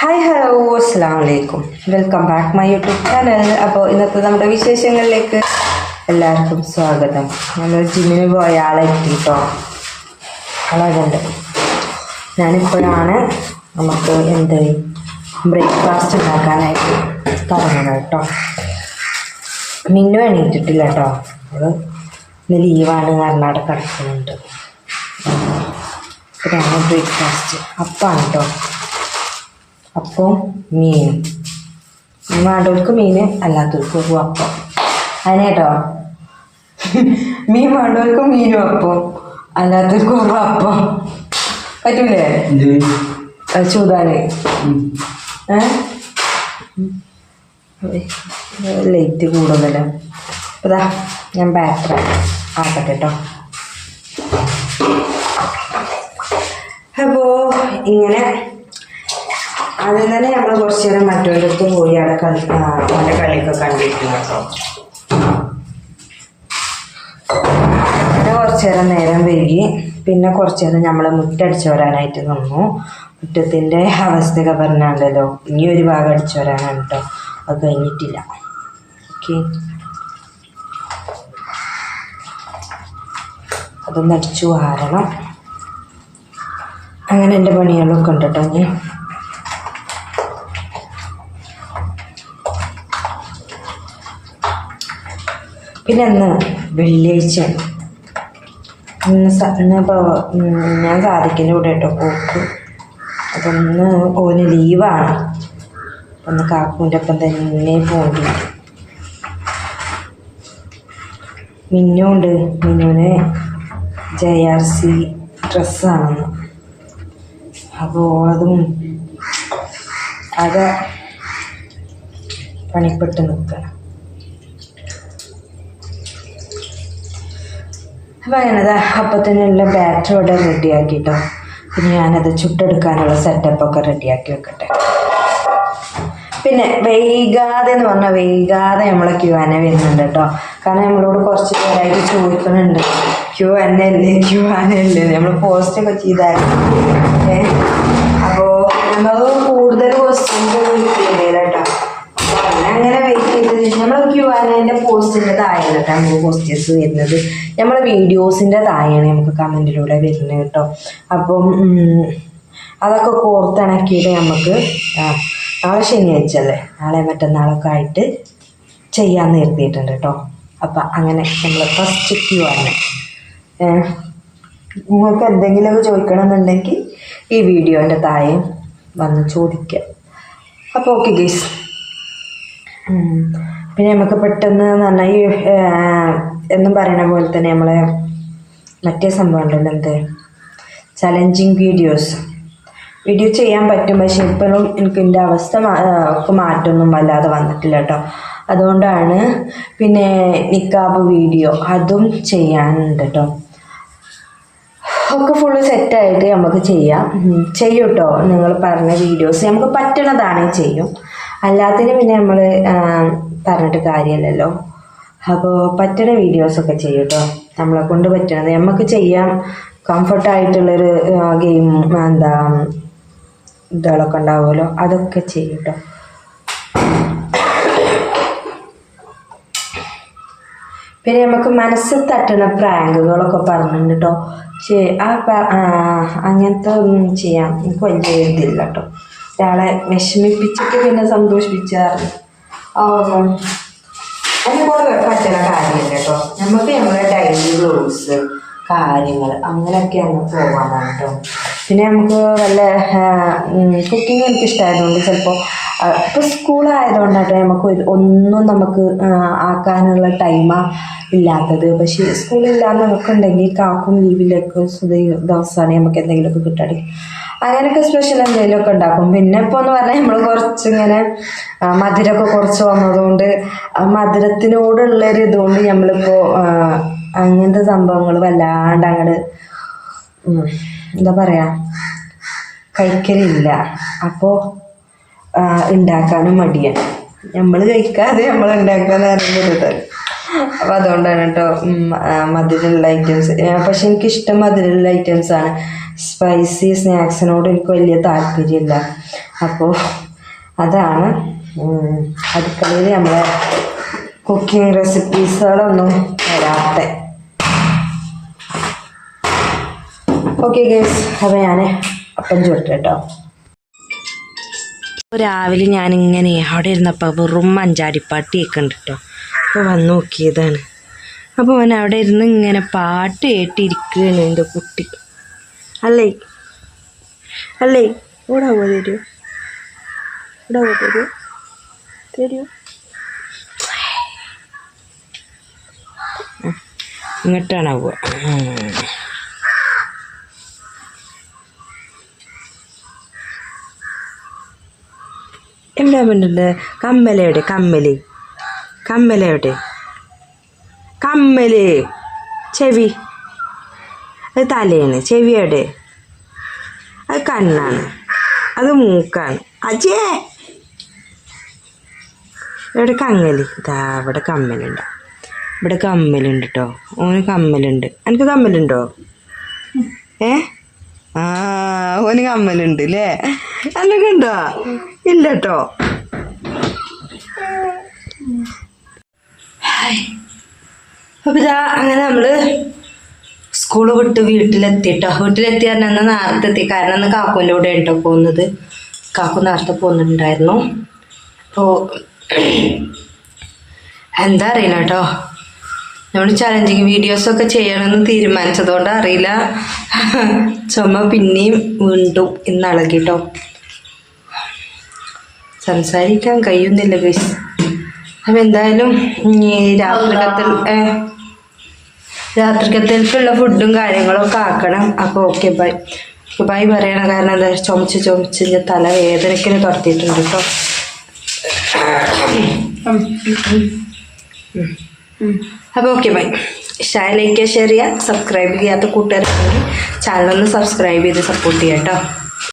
Hi hello അസ്സാം വലൈക്കും welcome back my YouTube channel അപ്പോൾ ഇന്നത്തെ നമ്മുടെ വിശേഷങ്ങളിലേക്ക് എല്ലാവർക്കും സ്വാഗതം. നമ്മൾ ജിമ്മിന് പോയ ആളെ കേട്ടോ ആളതുണ്ട് ഞാനിപ്പോഴാണ് നമുക്ക് എന്ത് ബ്രേക്ക്ഫാസ്റ്റ് ഉണ്ടാക്കാനായിട്ട് തുടങ്ങണം കേട്ടോ മിന്നു എണീറ്റിട്ടില്ല കേട്ടോ അവൾ ഇന്ന് ലീവാണ് കർണാടക കിടക്കുന്നുണ്ട്. ഇതാണ് ബ്രേക്ക്ഫാസ്റ്റ് അപ്പാണ് കേട്ടോ അപ്പം മീൻ മീൻ വേണ്ടവർക്ക് മീൻ അല്ലാത്തവർക്ക് ഒരു അപ്പം. അതിനെ കേട്ടോ മീൻ വേണ്ടവർക്ക് മീനും അപ്പം. അല്ലാത്തവർക്ക് ഒരു അപ്പം. പറ്റൂലേ? ചൂതാന് ലൈറ്റ് കൂടുതല അതാ ഞാൻ ബാറ്ററി ആക്കട്ടെ കേട്ടോ അപ്പോൾ ഇങ്ങനെ ആദ്യം തന്നെ നമ്മൾ കുറച്ച് നേരം മറ്റൊരിടത്ത് പോയി അവിടെ കളി അവന്റെ കളിയൊക്കെ കണ്ടിരിക്കുന്നു കേട്ടോ. നേരം നേരം വൈകി. പിന്നെ കുറച്ച് നേരം നമ്മൾ മുറ്റടിച്ച് വരാനായിട്ട് നിന്നു. മുറ്റത്തിന്റെ അവസ്ഥയൊക്കെ പറഞ്ഞാണ്ടല്ലോ. ഇനി ഒരു ഭാഗം അടിച്ചു വരാനാണ് കേട്ടോ അത് കഴിഞ്ഞിട്ടില്ല. ഓക്കെ. അതൊന്ന് അടിച്ചു വാരണം. അങ്ങനെ എന്റെ പണികളൊക്കെ ഉണ്ട് കേട്ടോ ഇനി. പിന്നെ അന്ന് വെള്ളിയാഴ്ച. ഇന്ന് ഇന്നിപ്പോൾ ഞാൻ സാധിക്കിന്റെ കൂടെ കേട്ടോ പോക്ക്. അതൊന്ന് ഓന് ലീവാണ്. ഒന്ന് കാക്കൂന്റെ ഒപ്പം തന്നെ പോകേണ്ടി മിന്നുണ്ട്. മിന്നുവിന് ജെ ആർ സി ഡ്രസ്സാണെന്ന്. അപ്പോൾ അതും ആകെ പണിപ്പെട്ട് നിൽക്കണം അപ്പോൾ തന്നെ ഉള്ള ബാറ്ററി ഇവിടെ റെഡിയാക്കിട്ടോ പിന്നെ ഞാനത് ചുട്ടെടുക്കാനുള്ള സെറ്റപ്പൊക്കെ റെഡിയാക്കി വെക്കട്ടെ. പിന്നെ വൈകാതെ എന്ന് പറഞ്ഞാൽ വൈകാതെ നമ്മളെ ക്യൂ ആനെ വരുന്നുണ്ട് കേട്ടോ. കാരണം നമ്മളോട് കുറച്ച് പേരായിട്ട് ചോദിക്കുന്നുണ്ട് ക്യൂ ആനെ അല്ലേ ക്യൂ ആനെ അല്ലേ നമ്മൾ പോസ്റ്റൊക്കെ ചെയ്തായിരുന്നു. അപ്പോൾ നമ്മൾ കൂടുതൽ ക്വസ്റ്റ്യൻസ് കിട്ടിയില്ല നമുക്ക് പോസ്റ്റേഴ്സ് വരുന്നത്. നമ്മളെ വീഡിയോസിന്റെ നമുക്ക് കമന്റിലൂടെ വരുന്നത് കേട്ടോ. അപ്പം അതൊക്കെ കോർത്തിണക്കിയിട്ട് നമുക്ക് നാളെ ശനിയാഴ്ച അല്ലേ? നാളെ മറ്റന്നാളൊക്കെ ആയിട്ട് ചെയ്യാൻ നിർത്തിയിട്ടുണ്ട് കേട്ടോ. അപ്പം അങ്ങനെ നമ്മൾ ഫസ്റ്റ് ക്യൂ ആണ് നിങ്ങൾക്ക് എന്തെങ്കിലുമൊക്കെ ചോദിക്കണമെന്നുണ്ടെങ്കിൽ ഈ വീഡിയോന്റെ താഴെ വന്ന് ചോദിക്കുക അപ്പോൾ ഓക്കെ ഗീസ്. പിന്നെ നമുക്ക് പെട്ടെന്ന് പറഞ്ഞാൽ ഈ എന്നും പറയണ പോലെ തന്നെ നമ്മളെ മറ്റേ സംഭവം ഉണ്ടല്ലോ എന്ത്? ചലഞ്ചിങ് വീഡിയോസ് വീഡിയോ ചെയ്യാൻ പറ്റും പക്ഷെ ഇപ്പോഴും എനിക്ക് എന്റെ അവസ്ഥ ഒക്കെ മാറ്റമൊന്നും വല്ലാതെ വന്നിട്ടില്ല കേട്ടോ. അതുകൊണ്ടാണ് പിന്നെ നിക്കാബ് വീഡിയോ അതും ചെയ്യാനുണ്ട് കേട്ടോ. ഒക്കെ ഫുള്ള് സെറ്റായിട്ട് നമുക്ക് ചെയ്യാം. ചെയ്യും കേട്ടോ നിങ്ങൾ പറഞ്ഞ വീഡിയോസ് നമുക്ക് പറ്റണതാണെങ്കിൽ ചെയ്യും. അല്ലാത്തതിന് പിന്നെ നമ്മൾ പറഞ്ഞിട്ട് കാര്യമല്ലല്ലോ അപ്പോൾ പറ്റണ വീഡിയോസൊക്കെ ചെയ്യും കേട്ടോ നമ്മളെ കൊണ്ട് പറ്റണത്. നമുക്ക് ചെയ്യാം. കംഫർട്ടായിട്ടുള്ളൊരു ഗെയിം എന്താ ഇതുകളൊക്കെ ഉണ്ടാവുമല്ലോ. അതൊക്കെ ചെയ്യും കേട്ടോ പിന്നെ നമുക്ക് മനസ്സിൽ തട്ടുന്ന പ്രാങ്കുകളൊക്കെ പറഞ്ഞിട്ടുണ്ട് കേട്ടോ ആ അങ്ങനത്തെ ഒന്നും ചെയ്യാൻ എനിക്ക് വലിയ ഇതില്ല കേട്ടോ ഒരാളെ വിഷമിപ്പിച്ചിട്ട് പിന്നെ സന്തോഷിപ്പിച്ചാറ് അതിനെ കൊണ്ട് പറ്റുന്ന കാര്യമില്ല കേട്ടോ നമുക്ക് നമ്മുടെ ഡെയിലി റൂൾസ് കാര്യങ്ങൾ അങ്ങനെയൊക്കെ അങ്ങ് പോകാനാണ് കേട്ടോ പിന്നെ നമുക്ക് വല്ല കുക്കിംഗ് എനിക്ക് ഇഷ്ടമായതുകൊണ്ട് ചിലപ്പോൾ ഇപ്പോൾ സ്കൂളായതുകൊണ്ടാട്ടെ നമുക്ക് ഒന്നും നമുക്ക് ആക്കാനുള്ള ടൈമാ ഇല്ലാത്തത്. പക്ഷേ സ്കൂളില്ലാന്ന് നമുക്ക് ഉണ്ടെങ്കിൽ കാക്കും ലീവിലൊക്കെ ദിവസമാണ് നമുക്ക് എന്തെങ്കിലുമൊക്കെ കിട്ടാടി. അങ്ങനെയൊക്കെ സ്പെഷ്യൽ എന്തെങ്കിലുമൊക്കെ ഉണ്ടാക്കും. പിന്നെ ഇപ്പോൾ എന്ന് പറഞ്ഞാൽ നമ്മൾ കുറച്ചിങ്ങനെ മധുരമൊക്കെ കുറച്ച് വന്നതുകൊണ്ട് മധുരത്തിനോടുള്ളൊരു ഇതുകൊണ്ട് നമ്മളിപ്പോൾ അങ്ങനത്തെ സംഭവങ്ങൾ വല്ലാണ്ട് അങ്ങോട്ട് എന്താ പറയുക കഴിക്കലില്ല. അപ്പോ ഉണ്ടാക്കാനും മടിയാണ് നമ്മൾ കഴിക്കാതെ നമ്മൾ ഉണ്ടാക്കാന്ന് അപ്പം അതുകൊണ്ടാണ് കേട്ടോ മധുരമുള്ള ഐറ്റംസ്. പക്ഷെ എനിക്ക് ഇഷ്ടം മധുരമുള്ള ഐറ്റംസ് ആണ്. സ്പൈസി സ്നാക്സിനോട് എനിക്ക് വലിയ താല്പര്യമില്ല. അപ്പോൾ അതാണ് അടുക്കളയിൽ നമ്മളെ കുക്കിംഗ് റെസിപ്പീസുകളൊന്നും വരാത്ത. ഓക്കെ ഗേസ് അപ്പോൾ ഞാൻ അപ്പം ചുട്ടു കേട്ടോ. രാവിലെ ഞാനിങ്ങനെ അവിടെ ഇരുന്നപ്പോൾ വെറും മഞ്ചാടിപ്പാട്ട് ഉണ്ട് കേട്ടോ. അപ്പോൾ വന്ന് നോക്കിയതാണ്. അപ്പോൾ അവൻ അവിടെ ഇരുന്ന് ഇങ്ങനെ പാട്ട് കേട്ടിരിക്കുകയാണ് എന്റെ കുട്ടി. അല്ലേ? അല്ലേ? ഇവിടെ പോ തരൂ? ഇവിടെ പോ തരൂ? തരൂ. ഇങ്ങോട്ടാണ് പോവുക വേണ്ടത് കമ്മലെവിടെ കമ്മൽ കമ്മലെവിടെ കമ്മൽ. ചെവി. അത് തലയാണ് ചെവിയുടെ അത് കണ്ണാണ്. അത് മൂക്കാണ്. അജേ! ഇവിടെ കങ്ങൽ ഇതാ ഇവിടെ കമ്മലുണ്ട്. ഇവിടെ കമ്മലുണ്ട് കേട്ടോ ഓന് കമ്മലുണ്ട്. എനിക്ക് കമ്മലുണ്ടോ? ഏ? ആ ഓന് കമ്മലുണ്ട് അല്ലേ എന്നൊക്കെ ഉണ്ടോ? ഇല്ല കേട്ടോ അപ്പൊ ഇതാ അങ്ങനെ നമ്മൾ സ്കൂൾ വിട്ട് വീട്ടിലെത്തിട്ടോ. വീട്ടിലെത്തി പറഞ്ഞാൽ അന്ന് നേരത്തെ എത്തി. കാരണം അന്ന് കാക്കുവിന്റെ കൂടെ കേട്ടോ പോകുന്നത്. കാക്കു നേരത്തെ പോകുന്നുണ്ടായിരുന്നു. അപ്പോൾ എന്താ അറിയില്ല കേട്ടോ. നമ്മൾ ചലഞ്ചിങ് വീഡിയോസൊക്കെ ചെയ്യണമെന്ന് തീരുമാനിച്ചതുകൊണ്ട് അറിയില്ല. ചുമ പിന്നെയും വീണ്ടും ഇന്ന് ഇളകിട്ടോ. സംസാരിക്കാൻ കഴിയുന്നില്ല ഗൈസ് അപ്പം എന്തായാലും ഈ രാത്രികത്തിൽ ഏ, രാത്രിക്കത്തേക്കുള്ള ഫുഡും കാര്യങ്ങളൊക്കെ ആക്കണം. അപ്പോൾ ഓക്കെ ബൈ ഓക്കെ ബൈ പറയണം കാരണം എന്താ ചുമച്ച് ചുമച്ച് ഞാൻ തല വേദനക്കിന് തുറത്തിയിട്ടുണ്ട് കേട്ടോ അപ്പോൾ ഓക്കെ ബൈ ഇഷ്ടായ ലൈക്ക് ഷെയർ ചെയ്യുക സബ്സ്ക്രൈബ് ചെയ്യാത്ത കൂട്ടുകാരുണ്ടെങ്കിൽ ചാനലൊന്ന് സബ്സ്ക്രൈബ് ചെയ്ത് സപ്പോർട്ട് ചെയ്യാം കേട്ടോ